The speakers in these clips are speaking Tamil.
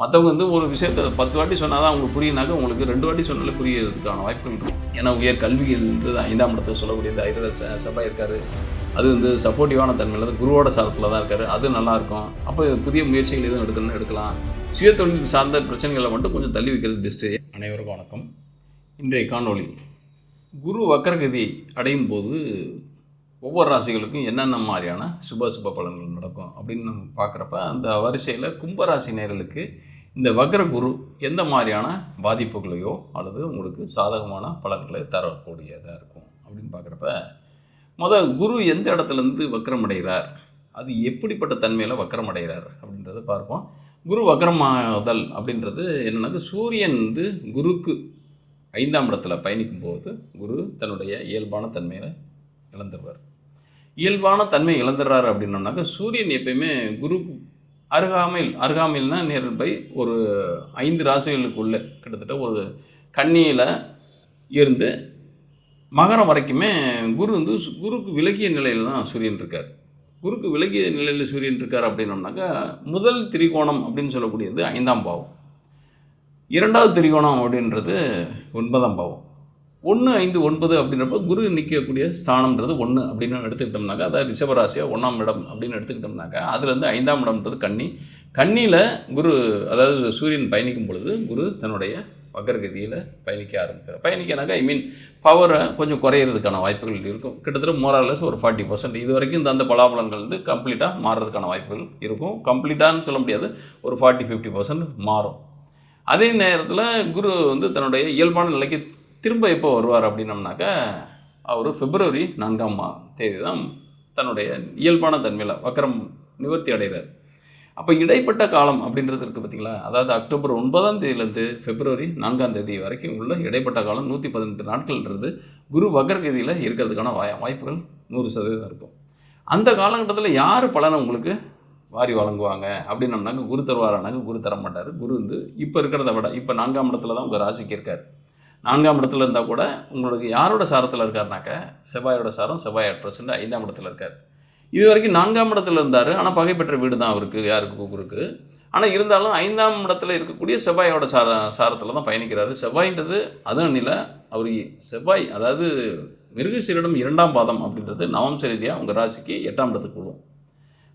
மற்றவங்க வந்து ஒரு விஷயத்தை பத்து வாட்டி சொன்னால் தான் அவங்களுக்கு புரியினாக்க உங்களுக்கு ரெண்டு வாட்டி சொன்னாலே புரியறதுக்கான வாய்ப்புகள் இருக்கும் ஏன்னா உயர் கல்வியில் வந்து ஐந்தாம் இடத்தை சொல்லக்கூடியது ஐதர ச சபை இருக்கார். அது வந்து சப்போர்ட்டிவான தன்மையில் தான் குருவோட சாரத்தில் தான் இருக்கார். அது நல்லாயிருக்கும் அப்போ புதிய முயற்சிகள் எதுவும் எடுக்கணும்னு எடுக்கலாம். சுய தொழில் சார்ந்த பிரச்சனைகளை மட்டும் கொஞ்சம் தள்ளி வைக்கிறது பெஸ்ட்டு அனைவருக்கும் வணக்கம். இன்றைய காணொளி குரு வக்கரகதி அடையும் போது ஒவ்வொரு ராசிகளுக்கும் என்னென்ன மாதிரியான சுப சுப பலன்கள் நடக்கும் அப்படின்னு நம்ம பார்க்குறப்ப அந்த வரிசையில் கும்பராசி நேர்களுக்கு இந்த வக்ர குரு எந்த மாதிரியான பாதிப்புகளையோ அல்லது உங்களுக்கு சாதகமான பலன்களை தரக்கூடியதாக இருக்கும் அப்படின்னு பார்க்குறப்ப மொதல் குரு எந்த இடத்துலேருந்து வக்ரம் அடைகிறார் அது எப்படிப்பட்ட தன்மையில் வக்ரம் அடைகிறார் அப்படின்றத பார்ப்போம். குரு வக்ரமாதல் அப்படின்றது என்னென்னா சூரியன் வந்து குருக்கு ஐந்தாம் இடத்துல பயணிக்கும் போது குரு தன்னுடைய இயல்பான தன்மையில் இழந்துருவார். இயல்பான தன்மை இழந்துடுறாரு அப்படின்னோம்னாக்க சூரியன் எப்பயுமே குரு அருகாமையில் அருகாமையில்னா நேர் பை ஒரு ஐந்து ராசிகளுக்குள்ளே கிட்டத்தட்ட ஒரு கன்னியில் இருந்து மகரம் வரைக்குமே குரு வந்து சு- குருக்கு விலகிய நிலையில் தான் சூரியன் இருக்கார். குருக்கு விலகிய நிலையில் சூரியன் இருக்கார் அப்படின்னோம்னாக்கா முதல் திரிகோணம் அப்படின்னு சொல்லக்கூடியது ஐந்தாம் பாவம். இரண்டாவது திரிகோணம் அப்படின்றது ஒன்பதாம் பாவம். ஒன்று ஐந்து ஒன்பது அப்படின்றப்ப குரு நிற்கக்கூடிய ஸ்தானம்ன்றது ஒன்று அப்படின்னு எடுத்துக்கிட்டோம்னாக்கா அதாவது ரிஷபராசியாக ஒன்றாம் இடம் அப்படின்னு எடுத்துக்கிட்டோம்னாக்கா அதுலேருந்து ஐந்தாம் இடம்ன்றது கன்னி. கன்னியில் குரு அதாவது சூரியன் பயணிக்கும் பொழுது குரு தன்னுடைய வக்கரகதியில் பயணிக்க ஆரம்பிக்கிறார். பயணிக்கனாக்கா ஐ மீன் பவரை கொஞ்சம் குறையிறதுக்கான வாய்ப்புகள் இருக்கும். கிட்டத்தட்ட மோரலஸ் ஒரு ஃபார்ட்டி பர்சன்ட் இது வரைக்கும் தந்த பலாபலன்கள் வந்து கம்ப்ளீட்டாக மாறுறதுக்கான வாய்ப்புகள் இருக்கும். கம்ப்ளீட்டான்னு சொல்ல முடியாது. ஒரு ஃபார்ட்டி ஃபிஃப்டி பர்சன்ட் மாறும். அதே நேரத்தில் குரு வந்து தன்னுடைய இயல்பான நிலைக்கு திரும்ப எப்போ வருவார் அப்படின்னம்னாக்க அவர் பிப்ரவரி நான்காம் தேதி தான் தன்னுடைய இயல்பான தன்மையில் வக்கரம் நிவர்த்தி அடைகிறார் அப்போ இடைப்பட்ட காலம் அப்படின்றது இருக்குது பார்த்தீங்களா அதாவது அக்டோபர் ஒன்பதாம் தேதியிலேருந்து பிப்ரவரி நான்காம் தேதி வரைக்கும் உள்ள இடைப்பட்ட காலம் நூற்றி பதினெட்டு நாட்கள்ன்றது குரு வக்கரகதியில் இருக்கிறதுக்கான வாய் வாய்ப்புகள் நூறு சதவீதம் இருக்கும். அந்த காலகட்டத்தில் யார் பலனை உங்களுக்கு வாரி வழங்குவாங்க? அப்படின்னம்னாக்க குரு தருவாரானாக்க குரு தர மாட்டார் குரு வந்து இப்போ இருக்கிறத விட இப்போ நான்காம் இடத்துல தான் உங்கள் ராசிக்கு இருக்கார். நான்காம் இடத்துல இருந்தால் கூட உங்களுக்கு யாரோட சாரத்தில் இருக்காருனாக்க செவ்வாயோட சாரம் செவ்வாய் அட்ரஸ்ன்ற ஐந்தாம் இடத்துல இருக்கார். இது வரைக்கும் நான்காம் இடத்துல இருந்தார். ஆனால் பகை பெற்ற வீடு தான் அவருக்கு யாருக்கு குருக்கு ஆனால் இருந்தாலும் ஐந்தாம் இடத்துல இருக்கக்கூடிய செவ்வாயோட சார சாரத்தில் தான் பயணிக்கிறாரு. செவ்வாயின்றது அதுவும் நில அவர் செவ்வாய் அதாவது மிருகசீரிடம் இரண்டாம் பாதம் அப்படின்றது நவம்ச ரீதியாக உங்கள் ராசிக்கு எட்டாம் இடத்துக்கு விழுவோம்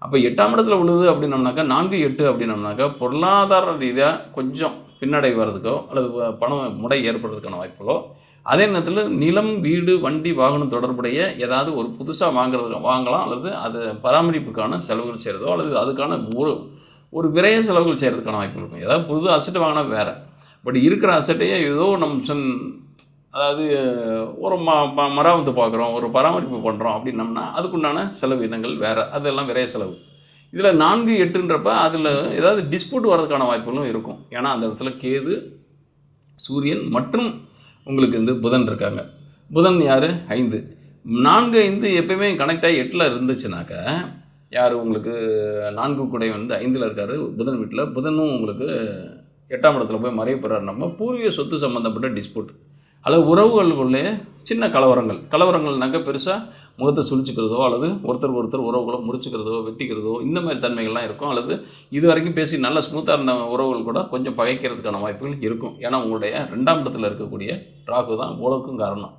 அப்போ எட்டாம் இடத்துல விழுது அப்படின்னம்னாக்கா நான்கு எட்டு அப்படின்னம்னாக்கா பொருளாதார ரீதியாக கொஞ்சம் பின்னடை வர்றதுக்கோ அல்லது பணம் முடை ஏற்படுறதுக்கான வாய்ப்புகளோ அதே நேரத்தில் நிலம் வீடு வண்டி வாகனம் தொடர்புடைய ஏதாவது ஒரு புதுசாக வாங்குறது வாங்கலாம் அல்லது அது பராமரிப்புக்கான செலவுகள் செய்கிறதோ அல்லது அதுக்கான ஒரு ஒரு விரைய செலவுகள் செய்கிறதுக்கான வாய்ப்பு இருக்கும். ஏதாவது புது அசெட் வாங்கினா வேறு. பட் இருக்கிற அசட்டையே ஏதோ நம்ம சென் அதாவது ஒரு ம ம- மராமத்து பார்க்குறோம் ஒரு பராமரிப்பு பண்ணுறோம் அப்படின்னம்னா அதுக்குண்டான செலவினங்கள் வேறு. அதெல்லாம் விரைய செலவு. இதில் நான்கு எட்டுன்றப்ப அதில் ஏதாவது டிஸ்பியூட் வர்றதுக்கான வாய்ப்புகளும் இருக்கும். ஏன்னா அந்த இடத்துல கேது சூரியன் மற்றும் உங்களுக்கு வந்து புதன் இருக்காங்க. புதன் யார்? ஐந்து. நான்கு ஐந்து எப்பயுமே கனெக்ட் ஆகி எட்டில் இருந்துச்சுனாக்க யார் உங்களுக்கு நான்கு குடை வந்து ஐந்தில் இருக்கார் புதன் வீட்டில். புதனும் உங்களுக்கு எட்டாம் இடத்துல போய் மறைய போகிறார் நம்ம பூர்வீக சொத்து சம்மந்தப்பட்ட டிஸ்பியூட் அல்லது உறவுகளுக்குள்ளே சின்ன கலவரங்கள். கலவரங்கள்னாக்க பெருசாக முகத்தை சுழிச்சிக்கிறதோ அல்லது ஒருத்தருக்கு ஒருத்தர் உறவுகளை முறிச்சிக்கிறதோ வெட்டிக்கிறதோ இந்த மாதிரி தன்மைகள்லாம் இருக்கும். அல்லது இது வரைக்கும் பேசி நல்ல ஸ்மூத்தாக இருந்த உறவுகள் கூட கொஞ்சம் பகைக்கிறதுக்கான வாய்ப்புகள் இருக்கும். ஏன்னா உங்களுடைய ரெண்டாம் இடத்துல இருக்கக்கூடிய ராகு தான் உலவுக்கும் காரணம்.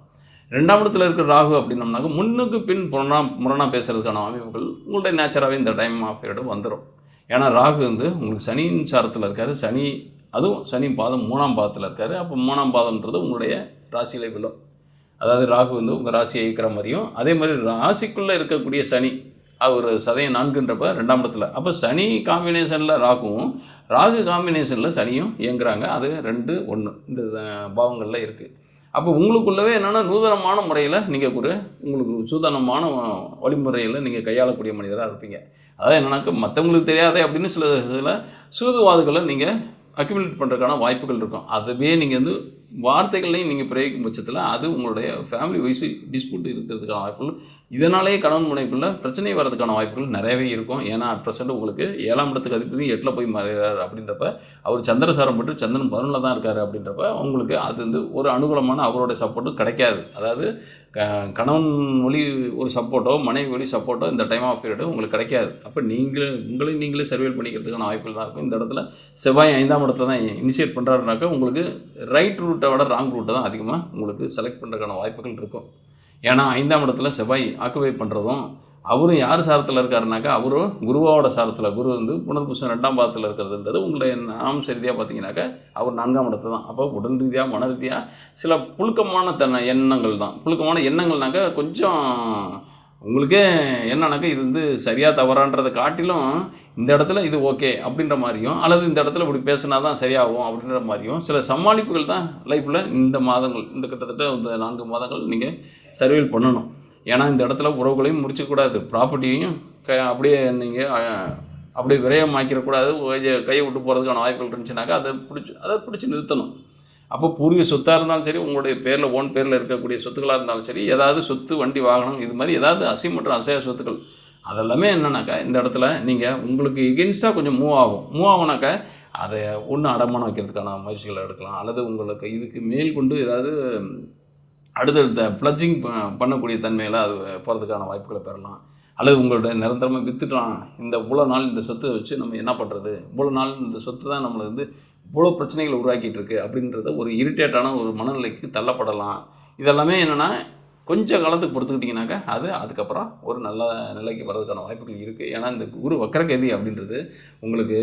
ரெண்டாம் இடத்துல இருக்கிற ராகு அப்படின்னம்னாக்க முன்னுக்கு பின் முரணா முரணா பேசுறதுக்கான அமைப்புகள் உங்களுடைய நேச்சராகவே இந்த டைம் ஆஃப் பீரியடு வந்துடும் ஏன்னா ராகு வந்து உங்களுக்கு சனியின் சாரத்தில் இருக்கார். சனி அதுவும் சனி பாதம் மூணாம் பாதத்தில் இருக்கார். அப்போ மூணாம் பாதம்ன்றது உங்களுடைய ராசியில விழும். அதாவது ராகு வந்து உங்கள் ராசியை இயக்கிற மாதிரியும் அதே மாதிரி ராசிக்குள்ளே இருக்கக்கூடிய சனி அவர் சதயம் நான்குன்றப்ப ரெண்டாம் இடத்துல. அப்போ சனி காம்பினேஷனில் ராகுவும் ராகு காம்பினேஷனில் சனியும் இயங்குறாங்க. அது ரெண்டு ஒன்று இந்த பாவங்களில் இருக்குது அப்போ உங்களுக்குள்ளவே என்னென்னா நூதனமான முறையில் நீங்கள் ஒரு உங்களுக்கு சூதனமான வழிமுறையில் நீங்கள் கையாளக்கூடிய மனிதராக இருப்பீங்க. அதாவது என்னென்னாக்கா மற்றவங்களுக்கு தெரியாதே அப்படின்னு சில சில சூதுவாதுகளை நீங்கள் அக்யூமுலேட் பண்ணுறதுக்கான வாய்ப்புகள் இருக்கும். அதுவே நீங்கள் வந்து வார்த்தைகளையும் நீங்கள் பிரயோகிக்கும் பட்சத்தில் அது உங்களுடைய ஃபேமிலி வைஸ் டிஸ்பியூட் இருக்கிறதுக்கான வாய்ப்புகள். இதனாலேயே கணவன் முனைக்குள்ளே பிரச்சனை வர்றதுக்கான வாய்ப்புகள் நிறையவே இருக்கும். ஏன்னா அட் ப்ரெசென்ட் உங்களுக்கு ஏழாம் இடத்துக்கு அதிபதி எட்டில் போய் மறைகிறார் அப்படின்றப்ப அவர் சந்திரசாரம் பட்டு சந்திரன் பதினொன்றில் தான் இருக்கார் அப்படின்றப்ப உங்களுக்கு அது வந்து ஒரு அனுகூலமான அவருடைய சப்போர்ட்டும் கிடைக்காது. அதாவது கணவன் மொழி ஒரு சப்போர்ட்டோ மனைவி வழி சப்போர்ட்டோ இந்த டைம் ஆஃப் பீரியடோ உங்களுக்கு கிடைக்காது. அப்போ நீங்களே உங்களை நீங்களே சர்வேல் பண்ணிக்கிறதுக்கான வாய்ப்புகள் தான் இருக்கும். இந்த இடத்துல செவ்வாய் ஐந்தாம் இடத்துல தான் இனிஷியேட் பண்ணுறாருனாக்கா உங்களுக்கு ரைட் ரூட்டை விட ராங் ரூட்டை தான் அதிகமாக உங்களுக்கு செலக்ட் பண்ணுறதுக்கான வாய்ப்புகள் இருக்கும். ஏன்னா ஐந்தாம் இடத்துல செவ்வாய் ஆக்குபை பண்ணுறதும் அவரும் யார் சாரத்தில் இருக்காருனாக்கா அவரும் குருவாவோட சாரத்தில் குரு வந்து புனர்பூசம் ரெண்டாம் பாதத்தில் இருக்கிறதுன்றது உங்களுடைய நாம்ச ரீதியாக பார்த்தீங்கன்னாக்கா அவர் நான்காம் இடத்து தான். அப்போ உடல் ரீதியாக மன ரீதியாக சில புழுக்கமான தன்னை எண்ணங்கள் தான். புழுக்கமான எண்ணங்கள்னாக்கா கொஞ்சம் உங்களுக்கே என்னன்னாக்கா இது வந்து சரியாக தவறான்றதை காட்டிலும் இந்த இடத்துல இது ஓகே அப்படின்ற மாதிரியும் அல்லது இந்த இடத்துல இப்படி பேசினா தான் சரியாகும் அப்படின்ற மாதிரியும் சில சமாளிப்புகள் தான் லைஃப்பில் இந்த மாதங்கள் இந்த கிட்டத்தட்ட இந்த நான்கு மாதங்கள் நீங்கள் சர்வீல் பண்ணணும். ஏன்னா இந்த இடத்துல உறவுகளையும் முடிச்சக்கூடாது ப்ராப்பர்ட்டியையும் க அப்படியே நீங்கள் அப்படியே விரயமாக்கிடக்கூடாது. கையை- கையை விட்டு போகிறதுக்கான வாய்ப்புகள் இருந்துச்சுனாக்கா அதை பிடிச்சி அதை பிடிச்சி நிறுத்தணும். அப்போ பூர்வீக சொத்தாக இருந்தாலும் சரி உங்களுடைய பேரில் ஓன் பேரில் இருக்கக்கூடிய சொத்துக்களாக இருந்தாலும் சரி ஏதாவது சொத்து வண்டி வாகனம் இது மாதிரி ஏதாவது அசை மற்றும் அசையா சொத்துக்கள். அதெல்லாமே என்னன்னாக்கா இந்த இடத்துல நீங்கள் உங்களுக்கு எகென்ஸ்டாக கொஞ்சம் மூவ் ஆகும். மூவ் ஆகுனாக்கா அதை ஒன்று அடமானம் வைக்கிறதுக்கான முயற்சிகளை எடுக்கலாம். அல்லது உங்களுக்கு இதுக்கு மேல் கொண்டு ஏதாவது அடுத்தடுத்த ப்ளஜிங் பண்ணக்கூடிய தன்மையில் அது போகிறதுக்கான வாய்ப்புகளை பெறலாம். அல்லது உங்களுடைய நிரந்தரமாக விற்றுக்கலாம் இந்த இவ்வளோ நாள் இந்த சொத்தை வச்சு நம்ம என்ன பண்ணுறது இவ்வளோ நாள் இந்த சொத்து தான் நம்மளை வந்து இவ்வளோ பிரச்சனைகளை உருவாக்கிட்டு இருக்கு அப்படின்றத ஒரு இரிட்டேட்டான ஒரு மனநிலைக்கு தள்ளப்படலாம். இதெல்லாமே என்னென்னா கொஞ்சம் காலத்துக்கு பொறுத்துக்கிட்டிங்கனாக்கா அது அதுக்கப்புறம் ஒரு நல்ல நிலைக்கு வர்றதுக்கான வாய்ப்புகள் இருக்குது ஏன்னா இந்த குரு வக்கரகதி அப்படின்றது உங்களுக்கு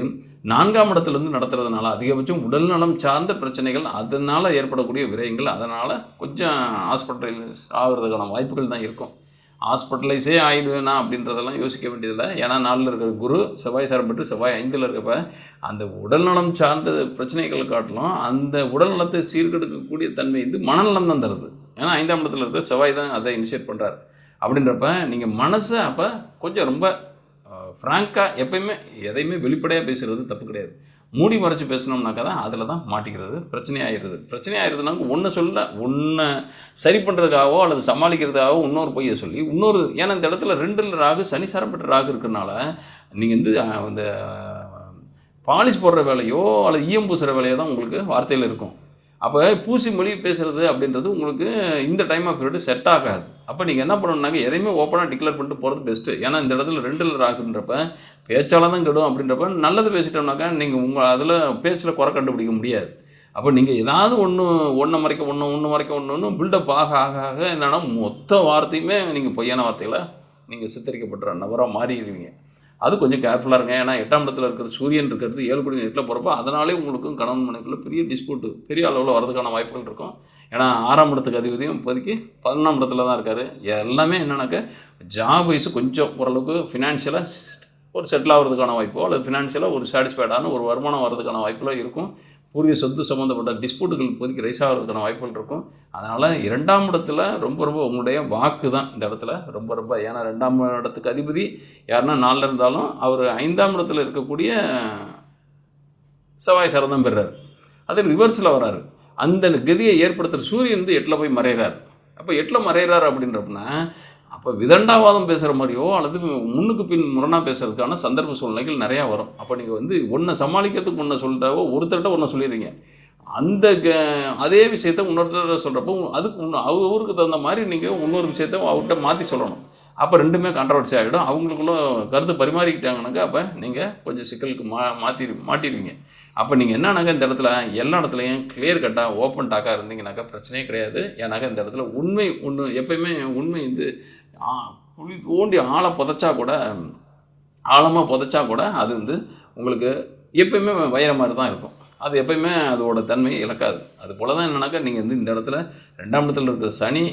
நான்காம் இடத்துலேருந்து நடத்துறதுனால அதிகபட்சம் உடல்நலம் சார்ந்த பிரச்சனைகள் அதனால் ஏற்படக்கூடிய விரயங்கள் அதனால் கொஞ்சம் ஹாஸ்பிட்டலைஸ் ஆகிறதுக்கான வாய்ப்புகள் தான் இருக்கும். ஹாஸ்பிட்டலைஸே ஆகிடுவேனா அப்படின்றதெல்லாம் யோசிக்க வேண்டியதில்லை. ஏன்னா நாளில் இருக்கிற குரு செவ்வாய் சாரப்பட்டு செவ்வாய் ஐந்தில் இருக்கப்ப அந்த உடல்நலம் சார்ந்த பிரச்சனைகள் காட்டிலும் அந்த உடல்நலத்தை சீர்கெடுக்கக்கூடிய தன்மை வந்து மனநலம் தான் தருது. ஏன்னா ஐந்தாம் இடத்துல இருக்கிற செவ்வாய் தான் அதை இனிஷியேட் பண்ணுறாரு அப்படின்றப்ப நீங்கள் மனசை அப்போ கொஞ்சம் ரொம்ப ஃப்ராங்காக எப்பயுமே எதையுமே வெளிப்படையாக பேசுகிறது தப்பு கிடையாது. மூடி மறைச்சு பேசினோம்னாக்கா தான் அதில் தான் மாட்டிக்கிறது பிரச்சனையாகிடுது ஆயிடுது ஒன்று சொல்ல ஒன்றை சரி பண்ணுறதுக்காகவோ அல்லது சமாளிக்கிறதுக்காகவோ இன்னொரு பொய்யை சொல்லி இன்னொரு ஏன்னா இந்த இடத்துல ரெண்டில் ராகு சனிசாரப்பட்ட ராகு இருக்கிறனால நீங்கள் வந்து அந்த பாலிஷ் போடுற வேலையோ அல்லது ஈயம் பூசுகிற வேலையோ தான் உங்களுக்கு வார்த்தையில் இருக்கும். அப்போ பூசி மொழி பேசுகிறது அப்படின்றது உங்களுக்கு இந்த டைம் ஆஃப் பீரியட் செட் ஆகாது. அப்போ நீங்கள் என்ன பண்ணணும்னாக்க எதையுமே ஓப்பனாக டிக்ளேர் பண்ணிட்டு போகிறது பெஸ்ட்டு ஏன்னா இந்த இடத்துல ரெண்டில் ஆகுன்றப்ப பேச்சால் தான் கெடும் அப்படின்றப்ப நல்லது பேசிட்டோம்னாக்கா நீங்கள் உங்கள் அதில் பேச்சில் குறை கண்டுபிடிக்க முடியாது. அப்போ நீங்கள் ஏதாவது ஒன்று ஒன்றை மறைக்க ஒன்று ஒன்று மறைக்க ஒன்று ஒன்று பில்டப் ஆக ஆக ஆக என்னென்னா மொத்த வார்த்தையுமே நீங்கள் பொய்யான வார்த்தைகளை நீங்கள் சித்தரிக்கப்படுற நபராக மாறிடுவீங்க. அது கொஞ்சம் கேர்ஃபுல்லாக இருங்க. ஏன்னா எட்டாம் இடத்துல இருக்கிற சூரியன் இருக்கிறது ஏழு கோடி நேரத்தில் போகிறப்போ அதனாலே உங்களுக்கும் கணவன் மனைக்குள்ள பெரிய டிஸ்பியூட்டு பெரிய அளவில் வரதுக்கான வாய்ப்புகள் இருக்கும். ஏன்னா ஆறாம் இடத்துக்கு அதிபதியும் இப்போதைக்கு பதினொன்றாம் இடத்துல தான் இருக்கார். எல்லாமே என்னென்னாக்கா ஜாப் வைஸ் கொஞ்சம் ஓரளவுக்கு ஃபினான்ஷியலாக ஒரு செட்டில் ஆகிறதுக்கான வாய்ப்போ அல்லது ஃபினான்ஷியலாக ஒரு சாட்டிஸ்ஃபைடான ஒரு வருமானம் வர்றதுக்கான வாய்ப்புலாம் இருக்கும். பூர்வீக சொத்து சம்மந்தப்பட்ட டிஸ்பியூட்டுகள் இப்போதைக்கு ரைஸ் ஆகிறதுக்கான வாய்ப்புகள் இருக்கும் அதனால் இரண்டாம் இடத்துல ரொம்ப ரொம்ப உங்களுடைய வாக்கு தான் இந்த இடத்துல. ரொம்ப ரொம்ப ஏன்னா ரெண்டாம் இடத்துக்கு அதிபதி யாருன்னா நாளில் இருந்தாலும் அவர் ஐந்தாம் இடத்துல இருக்கக்கூடிய செவ்வாய் சரதம் பெறுறார். அது ரிவர்ஸில் வராரு. அந்த கதியை ஏற்படுத்துகிற சூரியன் வந்து எட்டில் போய் மறைகிறார். அப்போ எட்டில் மறைகிறார் அப்படின்றப்பனா அப்போ விதண்டாவாதம் பேசுகிற மாதிரியோ அல்லது முன்னுக்கு பின் முரணாக பேசுறதுக்கான சந்தர்ப்ப சூழ்நிலைகள் நிறையா வரும். அப்போ நீங்கள் வந்து ஒன்றை சமாளிக்கிறதுக்கு ஒன்றை சொல்லிட்டாவோ ஒருத்தர்கிட்ட ஒன்றை சொல்லிடுறீங்க. அந்த க அதே விஷயத்த இன்னொருத்தர் சொல்கிறப்போ அதுக்கு அவங்க ஊருக்கு தகுந்த மாதிரி நீங்கள் இன்னொரு விஷயத்த அவர்கிட்ட மாற்றி சொல்லணும். அப்போ ரெண்டுமே கான்ட்ரவர்சி ஆகிடும். அவங்களுக்குள்ள கருத்து பரிமாறிக்கிட்டாங்கனாக்கா அப்போ நீங்கள் கொஞ்சம் சிக்கலுக்கு மா மாற்றி மாட்டிடுவீங்க. அப்போ நீங்கள் என்னன்னாக்கா இந்த இடத்துல எல்லா இடத்துலையும் கிளியர் கட்டாக ஓப்பன் டாக்காக இருந்தீங்கனாக்கா பிரச்சனையே கிடையாது. ஏன்னாக்கா இந்த இடத்துல உண்மை ஒன்று எப்பயுமே உண்மை வந்து குழி தோண்டி ஆழை புதைச்சா கூட ஆழமாக புதைச்சா கூட அது வந்து உங்களுக்கு எப்பயுமே வயிற மாதிரி தான் இருக்கும். அது எப்பயுமே அதோட தன்மையை இழக்காது. அது போல தான் என்னன்னாக்கா நீங்கள் வந்து இந்த இடத்துல ரெண்டாம் இடத்துல இருக்கிற சனி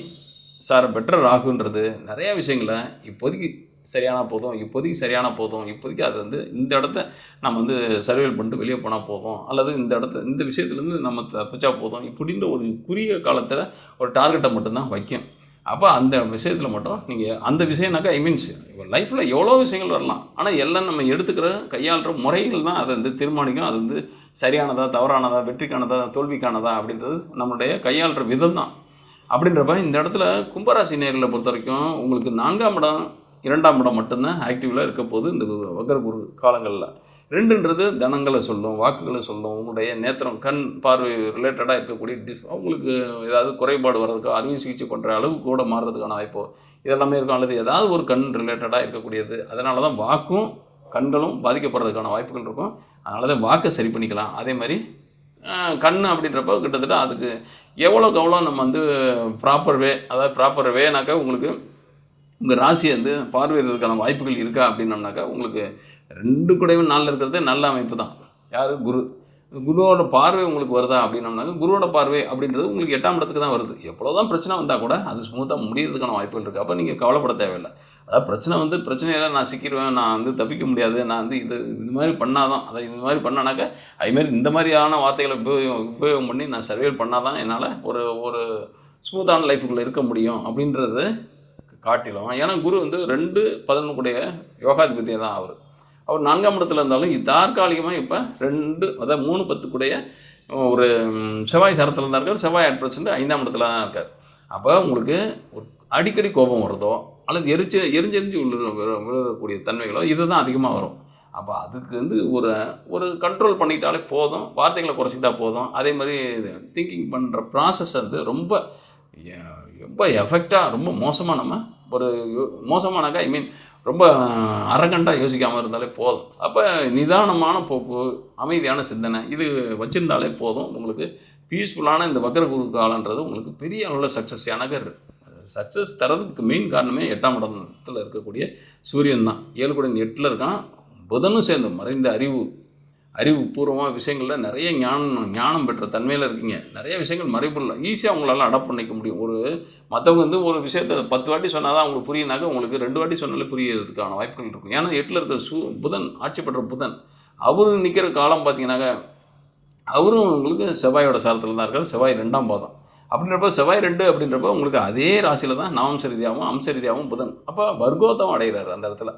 சார பெற்ற ராகுன்றது நிறையா விஷயங்களை இப்போதைக்கு சரியான போதும் இப்போதைக்கு சரியான போதும் இப்போதைக்கு அது வந்து இந்த இடத்த நம்ம வந்து சர்வேல் பண்ணிட்டு வெளியே போனால் போதும் அல்லது இந்த இடத்த இந்த விஷயத்துலேருந்து நம்ம தப்பிச்சா போதும் இப்படின்ற ஒரு குறுகிய காலத்தில் ஒரு டார்கெட்டை மட்டும்தான் வைக்கும். அப்போ அந்த விஷயத்தில் மட்டும் நீங்கள் அந்த விஷயம்னாக்கா ஐ மீன்ஸ் லைஃப்பில் எவ்வளோ விஷயங்கள் வரலாம் ஆனால் எல்லாம் நம்ம எடுத்துக்கிற கையாளுற முறைகள் தான் அதை வந்து தீர்மானிக்கும். அது வந்து சரியானதா தவறானதா வெற்றிக்கானதா தோல்விக்கானதா அப்படின்றது நம்மளுடைய கையாளுற விதம் தான் அப்படின்றப்ப இந்த இடத்துல கும்பராசி நேர்களை பொறுத்த வரைக்கும் உங்களுக்கு நான்காம் இடம் இரண்டாம் இடம் மட்டும்தான் ஆக்டிவில் இருக்க போது இந்த வக்கர குரு காலங்களில் ரெண்டுன்றது தனங்களை சொல்லும் வாக்குகளை சொல்லும் உங்களுடைய நேத்திரம் கண் பார்வை ரிலேட்டடாக இருக்கக்கூடிய டிஸ் அவங்களுக்கு ஏதாவது குறைபாடு வர்றதுக்கோ அறுவை சிகிச்சை பண்ணுற அளவுக்கு கூட மாறுறதுக்கான வாய்ப்போ இதெல்லாமே இருக்கும். அல்லது ஏதாவது ஒரு கண் ரிலேட்டடாக இருக்கக்கூடியது. அதனால தான் வாக்கும் கண்களும் பாதிக்கப்படுறதுக்கான வாய்ப்புகள் இருக்கும். அதனால தான் வாக்கை சரி பண்ணிக்கலாம். அதே மாதிரி கண் அப்படின்றப்ப கிட்டத்தட்ட அதுக்கு எவ்வளோக்கு எவ்வளோ நம்ம வந்து ப்ராப்பர் வே அதாவது ப்ராப்பர் வேனாக்கா உங்களுக்கு உங்கள் ராசி வந்து பார்வையிடுறதுக்கான வாய்ப்புகள் இருக்கா அப்படின்னம்னாக்கா உங்களுக்கு ரெண்டு கூடயும் நாளில் இருக்கிறதே நல்ல அமைப்பு தான். யார்? குரு. குருவோட பார்வை உங்களுக்கு வருதா அப்படின்னம்னாக்க குருவோட பார்வை அப்படின்றது உங்களுக்கு எட்டாம் இடத்துக்கு தான் வருது. எவ்வளோ தான் பிரச்சனை வந்தால் கூட அது ஸ்மூத்தாக முடியறதுக்கான வாய்ப்புகள் இருக்குது அப்போ நீங்கள் கவலைப்பட தேவையில்லை. அதாவது பிரச்சனை வந்து பிரச்சனையெல்லாம் நான் சிக்கிடுவேன் நான் வந்து தப்பிக்க முடியாது நான் வந்து இது இந்த மாதிரி பண்ணாதான். அதை இந்த மாதிரி பண்ணானாக்கா அதுமாரி இந்த மாதிரியான வார்த்தைகளை உபயோகம் உபயோகம் பண்ணி நான் சர்வேல் பண்ணாதான் என்னால் ஒரு ஒரு ஸ்மூத்தான லைஃபுக்குள்ளே இருக்க முடியும் அப்படின்றது காட்டிலும். ஏன்னா குரு வந்து ரெண்டு பதினொன்னுடைய யோகாதிபதியை தான் அவர். அவர் நான்காம் இடத்துல இருந்தாலும் தற்காலிகமாக இப்போ ரெண்டு அதாவது மூணு பத்துக்குடைய ஒரு செவ்வாய் சரத்தில் இருந்தா இருக்கார் செவ்வாய் அட் பிரச்சனை ஐந்தாம் இடத்துல தான் இருக்கார். அப்போ உங்களுக்கு ஒரு அடிக்கடி கோபம் வருதோ அல்லது எரிச்சு எரிஞ்செரிஞ்சு உள்ள விழ- விழக்கூடிய தன்மைகளோ இதுதான் அதிகமாக வரும். அப்போ அதுக்கு வந்து ஒரு ஒரு கண்ட்ரோல் பண்ணிக்கிட்டாலே போதும் வார்த்தைகளை குறைச்சிக்கிட்டா போதும். அதே மாதிரி திங்கிங் பண்ணுற ப்ராசஸ் வந்து ரொம்ப ரொம்ப எஃபெக்டாக ரொம்ப மோசமாக நம்ம ஒரு மோசமானாக்கா ஐ மீன் ரொம்ப அரகண்டாக யோசிக்காமல் இருந்தாலே போதும். அப்போ நிதானமான போக்கு அமைதியான சிந்தனை இது வச்சுருந்தாலே போதும். உங்களுக்கு பீஸ்ஃபுல்லான இந்த வக்கர குரு காலன்றது உங்களுக்கு பெரிய அளவில் சக்ஸஸ் எனக்கு சக்ஸஸ் தரதுக்கு மெயின் காரணமே எட்டாம் இடத்துல இருக்கக்கூடிய சூரியன் தான். ஏழு கூட எட்டில் இருக்கான். புதனும் சேர்ந்து மறைந்த அறிவு அறிவுபூர்வமாக விஷயங்களில் நிறைய ஞானம் ஞானம் பெற்ற தன்மையில் இருக்கீங்க. நிறைய விஷயங்கள் மறைபொருள் ஈஸியாக உங்களால் அடாப்ட் பண்ணிக்க முடியும். ஒரு மற்றவங்க வந்து ஒரு விஷயத்தை பத்து வாட்டி சொன்னால் தான் உங்களுக்கு புரியினாக்க உங்களுக்கு ரெண்டு வாட்டி சொன்னாலே புரியறதுக்கான வாய்ப்புகள் இருக்கும். ஏன்னா எட்டில் இருக்கிற சு புதன் ஆட்சி பெற்ற புதன். அவர் நிற்கிற காலம் பார்த்தீங்கன்னாக்க அவரும் உங்களுக்கு செவ்வாயோட சாரத்தில் தான் இருக்கார். செவ்வாய் ரெண்டாம் பாதம். அப்படின்றப்ப செவ்வாய் ரெண்டு அப்படின்றப்ப உங்களுக்கு அதே ராசியில் தான் நவம்ச ரீதியாகவும் அம்ச ரீதியாகவும் புதன். அப்போ வர்க்கோத்தம் அடைகிறார் அந்த இடத்துல.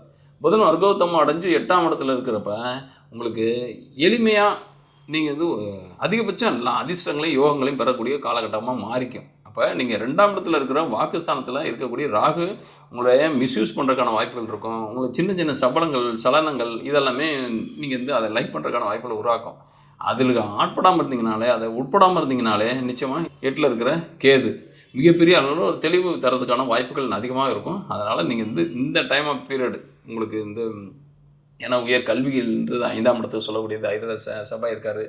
புதன் வர்க்கோத்தம் அடைஞ்சு எட்டாம் இடத்துல இருக்கிறப்ப உங்களுக்கு எளிமையாக நீங்கள் வந்து அதிகபட்சம் எல்லா அதிர்ஷ்டங்களையும் யோகங்களையும் பெறக்கூடிய காலகட்டமாக மாறிக்கும். அப்போ நீங்கள் ரெண்டாம் இடத்துல இருக்கிற வாக்குஸ்தானத்தில் இருக்கக்கூடிய ராகு உங்களை மிஸ்யூஸ் பண்ணுறதுக்கான வாய்ப்புகள் இருக்கும். உங்களுக்கு சின்ன சின்ன சபலங்கள் சலனங்கள் இதெல்லாமே நீங்கள் வந்து அதை லைக் பண்ணுறதுக்கான வாய்ப்புகளை உருவாக்கும். அதில் ஆட்படாமல் இருந்தீங்கனாலே அதை உட்படாமல் இருந்தீங்கனாலே நிச்சயமாக எட்டில் இருக்கிற கேது மிகப்பெரிய அளவில் ஒரு தெளிவு தரதுக்கான வாய்ப்புகள் அதிகமாக இருக்கும். அதனால் நீங்கள் வந்து இந்த டைம் ஆஃப் பீரியட் உங்களுக்கு இந்த ஏன்னா உயர் கல்விகள்ன்றது ஐந்தாம் இடத்துக்கு சொல்லக்கூடியது ஐதில் ச சபா இருக்கார்.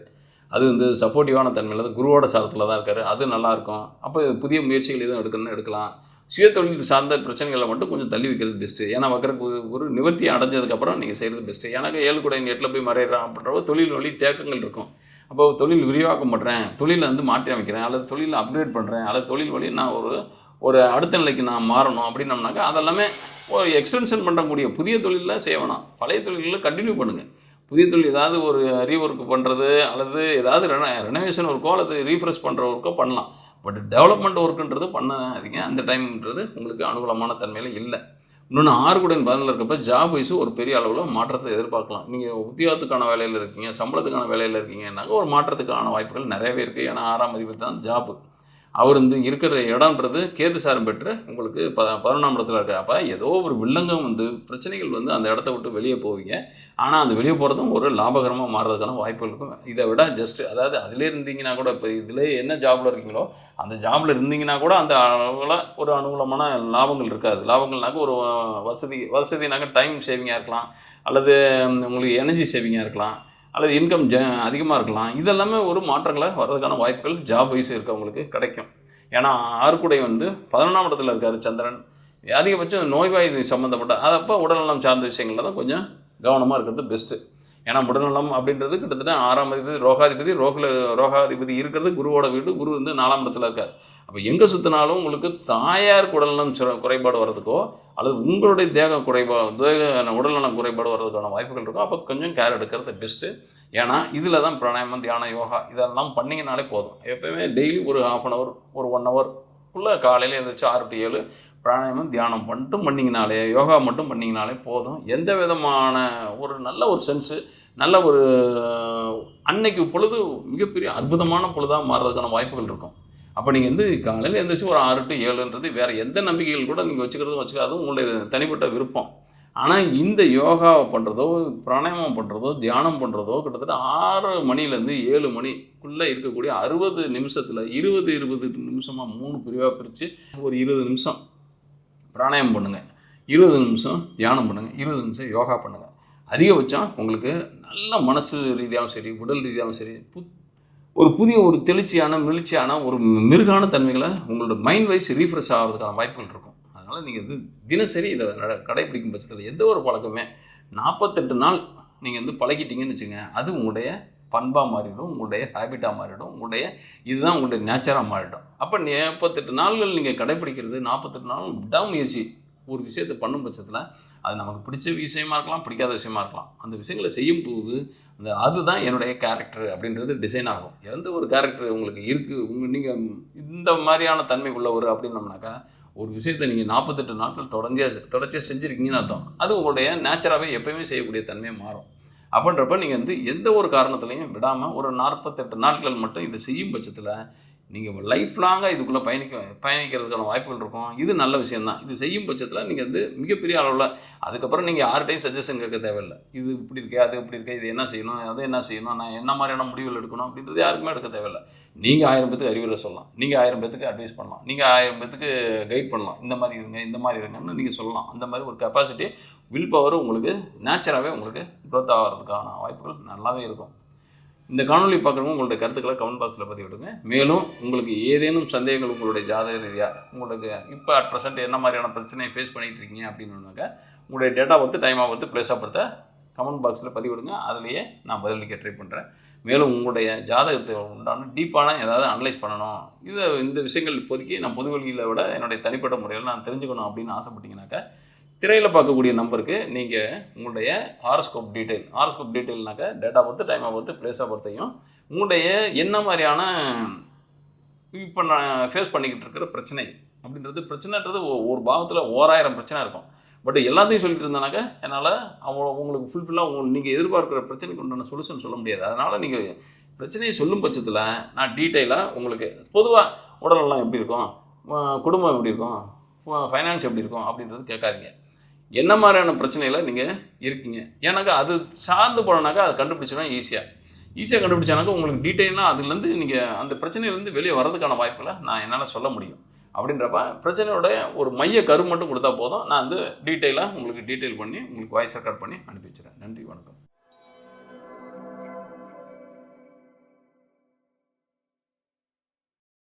அது வந்து சப்போர்ட்டிவான தன்மையில் தான் குருவோட சாரத்தில் தான் இருக்கார். அது நல்லாயிருக்கும் அப்போ புதிய முயற்சிகள் எதுவும் எடுக்கணும்னு எடுக்கலாம். சுயதொழில் சார்ந்த பிரச்சனைகளை மட்டும் கொஞ்சம் தள்ளி வைக்கிறது பெஸ்ட்டு ஏன்னா வக்கர ஒரு நிவர்த்தி அடைஞ்சதுக்கப்புறம் நீங்கள் செய்கிறது பெஸ்ட்டு எனக்கு ஏழு கூட எங்கள் எட்டில் போய் மறையிறான் அப்படின்றப்போ தொழில் வழி தேக்கங்கள் இருக்கும். அப்போ தொழில் விரிவாக்கம் பண்ணுறேன் தொழிலை வந்து மாற்றி அமைக்கிறேன். அல்லது தொழிலை அப்கிரேட் பண்ணுறேன் அல்லது தொழில் வழி நான் ஒரு ஒரு அடுத்த நிலைக்கு நான் மாறணும் அப்படின்னம்னாக்கா அதெல்லாமே ஒரு எக்ஸ்டென்ஷன் பண்ணக்கூடிய புதிய தொழிலில் செய்ய வேணாம் பழைய தொழிலில் கண்டினியூ பண்ணுங்கள் புதிய தொழில் ஏதாவது ஒரு ரீஒர்க் பண்ணுறது அல்லது ஏதாவது ரென ரெனோவேஷன் ஒர்க்கோ அல்லது ரீஃப்ரெஷ் பண்ணுற ஒர்க்கோ பண்ணலாம். பட் டெவலப்மெண்ட் ஒர்க்குன்றது பண்ணாதீங்க. அந்த டைம்ன்றது உங்களுக்கு அனுகூலமான தன்மையில் இல்லை. இன்னொன்று ஆறுகுடன் பதினில் இருக்கப்ப ஜாப் வைஸு ஒரு பெரிய அளவில் மாற்றத்தை எதிர்பார்க்கலாம். நீங்கள் உத்தியோகத்துக்கான வேலையில் இருக்கீங்க சம்பளத்துக்கான வேலையில் இருக்கீங்கன்னாக்க ஒரு மாற்றத்துக்கான வாய்ப்புகள் நிறையவே இருக்குது ஏன்னா ஆறாம் அதிபதி தான் ஜாப்பு அவர் வந்து இருக்கிற இடம்ன்றது கேது சாரம் பெற்று உங்களுக்கு ப பதினொன்றாம் இடத்துல இருக்கார். அப்போ ஏதோ ஒரு வில்லங்கம் வந்து பிரச்சனைகள் வந்து அந்த இடத்த விட்டு வெளியே போவீங்க. ஆனால் அந்த வெளியே போகிறதும் ஒரு லாபகரமாக மாறுறதுக்கான வாய்ப்புகள் இருக்கும். இதை விட ஜஸ்ட் அதாவது அதிலே இருந்தீங்கன்னா கூட இப்போ இதிலே என்ன ஜாபில் இருக்கீங்களோ அந்த ஜாபில் இருந்தீங்கன்னா கூட அந்த அளவில் ஒரு அனுகூலமான லாபங்கள் இருக்காது. லாபங்கள்னாக்க ஒரு வசதி வசதினாக்க டைம் சேவிங்காக இருக்கலாம். அல்லது உங்களுக்கு எனர்ஜி சேவிங்காக இருக்கலாம். அல்லது இன்கம் ஜ அதிகமாக இருக்கலாம். இதெல்லாமே ஒரு மாற்றங்களை வர்றதுக்கான வாய்ப்புகள் ஜாப் வைஸ் இருக்கவங்களுக்கு கிடைக்கும். ஏன்னா ஆறுக்குடை வந்து பதினொன்றாம் இடத்துல இருக்கார் சந்திரன். அதிகபட்சம் நோய்வாய் சம்மந்தப்பட்ட அதப்போ உடல்நலம் சார்ந்த விஷயங்களில் தான் கொஞ்சம் கவனமாக இருக்கிறது பெஸ்ட்டு ஏன்னா உடல்நலம் அப்படின்றது கிட்டத்தட்ட ஆறாம் அதிபதி ரோகாதிபதி ரோகில் ரோகாதிபதி இருக்கிறது குருவோட வீடு. குரு வந்து நாலாம் இடத்துல இருக்கார். அப்போ எங்கே சுற்றினாலும் உங்களுக்கு தாயார் உடல்நலம் குறைபாடு வர்றதுக்கோ அல்லது உங்களுடைய தேக குறைபாடு தேக உடல்நலம் குறைபாடு வர்றதுக்கான வாய்ப்புகள் இருக்கும் அப்போ கொஞ்சம் கேர் எடுக்கிறது பெஸ்ட்டு ஏன்னா இதில் தான் பிராணாயாமம் தியானம் யோகா இதெல்லாம் பண்ணிங்கனாலே போதும். எப்போயுமே டெய்லி ஒரு ஹாஃப் அன் ஹவர் ஒரு ஒன் ஹவர் குள்ளே காலையில் எழுந்திரிச்சு ஆறு டு ஏழு பிராணாயாமம் தியானம் மட்டும் பண்ணிங்கனாலே யோகா மட்டும் பண்ணிங்கனாலே போதும். எந்த விதமான ஒரு நல்ல ஒரு சென்ஸு நல்ல ஒரு அன்னைக்கு பொழுது மிகப்பெரிய அற்புதமான பொழுதாக மாறுறதுக்கான வாய்ப்புகள் இருக்கும். அப்போ நீங்கள் வந்து காலையில் எழுந்திரிச்சு ஒரு ஆறு டு ஏழுன்றது வேறு எந்த நம்பிக்கைகள் கூட நீங்கள் வச்சுக்கிறதும் வச்சுக்காதும் உங்களுடைய தனிப்பட்ட விருப்பம். ஆனால் இந்த யோகாவை பண்ணுறதோ பிராணாயாமம் பண்ணுறதோ தியானம் பண்ணுறதோ கிட்டத்தட்ட ஆறு மணிலேருந்து ஏழு மணிக்குள்ளே இருக்கக்கூடிய அறுபது நிமிஷத்தில் இருபது இருபது நிமிஷமாக மூணு பிரிவாக பிரித்து ஒரு இருபது நிமிஷம் பிராணாயாமம் பண்ணுங்கள் இருபது நிமிஷம் தியானம் பண்ணுங்கள் இருபது நிமிஷம் யோகா பண்ணுங்கள் அதிகபட்சம் உங்களுக்கு நல்ல மனசு ரீதியாகவும் சரி உடல் ரீதியாகவும் சரி புத் ஒரு புதிய ஒரு தெளிச்சியான மிளிர்ச்சியான ஒரு மிருகான தன்மைகளை உங்களோட மைண்ட் வைஸ் ரீஃப்ரெஷ் ஆகிறதுக்கான வாய்ப்புகள் இருக்கும். அதனால் நீங்கள் வந்து தினசரி இதை நட கடைப்பிடிக்கும் பட்சத்தில் எந்த ஒரு பழக்கமே நாற்பத்தெட்டு நாள் நீங்கள் வந்து பழகிட்டீங்கன்னு வச்சுங்க அது உங்களுடைய பண்பாக மாறிடும் உங்களுடைய ஹேபிட்டாக மாறிடும் உங்களுடைய இதுதான் உங்களுடைய நேச்சராக மாறிடும். அப்போ நாற்பத்தெட்டு நாள்கள் நீங்கள் கடைப்பிடிக்கிறது நாற்பத்தெட்டு நாள் விடாமுயற்சி ஒரு விஷயத்தை பண்ணும் பட்சத்தில் அது நமக்கு பிடிச்ச விஷயமா இருக்கலாம் பிடிக்காத விஷயமா இருக்கலாம். அந்த விஷயங்களை செய்யும் போது அந்த அதுதான் என்னுடைய கேரக்டர் அப்படின்றது டிசைன் ஆகும். எந்த ஒரு கேரக்டர் உங்களுக்கு இருக்குது உங்கள் நீங்கள் இந்த மாதிரியான தன்மை உள்ளவர் அப்படின்னம்னாக்கா ஒரு விஷயத்தை நீங்கள் நாற்பத்தெட்டு நாட்கள் தொடர்ச்சியாக தொடர்ச்சியாக செஞ்சுருக்கீங்கன்னு அர்த்தம். அது உங்களுடைய நேச்சராகவே எப்போயுமே செய்யக்கூடிய தன்மையை மாறும். அப்படின்றப்ப நீங்கள் வந்து எந்த ஒரு காரணத்துலையும் விடாமல் ஒரு நாற்பத்தெட்டு நாட்கள் மட்டும் இதை செய்யும் பட்சத்தில் நீங்கள் லைஃப் லாங்காக இதுக்குள்ளே பயணிக்க பயணிக்கிறதுக்கான வாய்ப்புகள் இருக்கும். இது நல்ல விஷயம்தான். இது செய்யும் பட்சத்தில் நீங்கள் வந்து மிகப்பெரிய அளவில் அதுக்கப்புறம் நீங்கள் யார்கிட்டையும் சஜஷன் கேட்க தேவையில்லை. இது இப்படி இருக்கே அது இப்படி இருக்கே இது என்ன செய்யணும் அது என்ன செய்யணும் நான் என்ன மாதிரியான முடிவுகள் எடுக்கணும் அப்படின்றது யாருக்குமே எடுக்க தேவையில்லை. நீங்கள் ஆயிரம் பேத்துக்கு அறிவுரை சொல்லலாம். நீங்கள் ஆயிரம் பேத்துக்கு அட்வைஸ் பண்ணலாம். நீங்கள் ஆயிரம் பேத்துக்கு கைட் பண்ணலாம். இந்த மாதிரி இருங்க இந்த மாதிரி இருங்கன்னு நீங்கள் சொல்லலாம். அந்த மாதிரி ஒரு கெப்பாசிட்டி வில் பவர் உங்களுக்கு நேச்சராகவே உங்களுக்கு க்ரோத் ஆகிறதுக்கான வாய்ப்புகள் நல்லாவே இருக்கும். இந்த காணொலி பார்க்குறவங்க உங்களுடைய கருத்துக்களை கமெண்ட் பாக்ஸில் பற்றி விடுங்க மேலும் உங்களுக்கு ஏதேனும் சந்தேகங்கள் உங்களுடைய ஜாதக ரீதியாக உங்களுக்கு இப்போ அட் ப்ரெசென்ட் என்ன மாதிரியான பிரச்சனையை ஃபேஸ் பண்ணிகிட்டு இருக்கீங்க அப்படின்னாக்கா உங்களுடைய டேட்டா பார்த்து டைமாக பார்த்து பிளேஸாக பொறுத்த கமெண்ட் பாக்ஸில் பதிவிடுங்க. அதுலேயே நான் பதிலளிக்க ட்ரை பண்ணுறேன் மேலும் உங்களுடைய ஜாதகத்தை உண்டான டீப்பான ஏதாவது அனலைஸ் பண்ணணும். இது இந்த விஷயங்கள் இப்போதைக்கு நான் பொது வழியில் விட என்னுடைய தனிப்பட்ட முறையில் நான் தெரிஞ்சுக்கணும் அப்படின்னு ஆசைப்பட்டீங்கன்னாக்கா திரையில் பார்க்கக்கூடிய நம்பருக்கு நீங்கள் உங்களுடைய ஹாரஸ்கோப் டீட்டெயில் ஹாரஸ்கோப் டீட்டெயில்னாக்க டேட்டா பொறுத்து டைமாக பொறுத்து பிளேஸை பொறுத்தையும் உங்களுடைய என்ன மாதிரியான இப்போ நான் ஃபேஸ் பண்ணிக்கிட்டு இருக்கிற பிரச்சனை அப்படின்றது பிரச்சனைன்றது ஒரு பாவத்தில் ஓராயிரம் பிரச்சனை இருக்கும். பட் எல்லாத்தையும் சொல்லிட்டு இருந்தனாக்க என்னால் அவ்வளோ உங்களுக்கு ஃபுல்ஃபில்லாக உங்கள் நீங்கள் எதிர்பார்க்குற பிரச்சனைக்கு உண்டான சொல்யூஷன் சொல்ல முடியாது. அதனால் நீங்கள் பிரச்சனையை சொல்லும் பட்சத்தில் நான் டீட்டெயிலாக உங்களுக்கு பொதுவாக உடலெல்லாம் எப்படி இருக்கும்? குடும்பம் எப்படி இருக்கும்? ஃபைனான்ஸ் எப்படி இருக்கும்? அப்படின்றது கேட்காதீங்க. என்ன மாதிரியான பிரச்சனையில் நீங்கள் இருக்கீங்க? ஏன்னாக்கா அது சார்ந்து போனனாக்கா அதை கண்டுபிடிச்சிடும் ஈஸியாக ஈஸியாக கண்டுபிடிச்சானாக்கா உங்களுக்கு டீட்டெயிலாக அதுலேருந்து நீங்கள் அந்த பிரச்சனையிலேருந்து வெளியே வரதுக்கான வாய்ப்புகளை நான் என்னால் சொல்ல முடியும். அப்படின்றப்ப பிரச்சனையோட ஒரு மைய கரு மட்டும் கொடுத்தா போதும். நான் வந்து டீட்டெயிலாக உங்களுக்கு டீட்டெயில் பண்ணி உங்களுக்கு வாய்ஸ் ரெக்கார்ட் பண்ணி அனுப்பி வச்சிடுறேன்.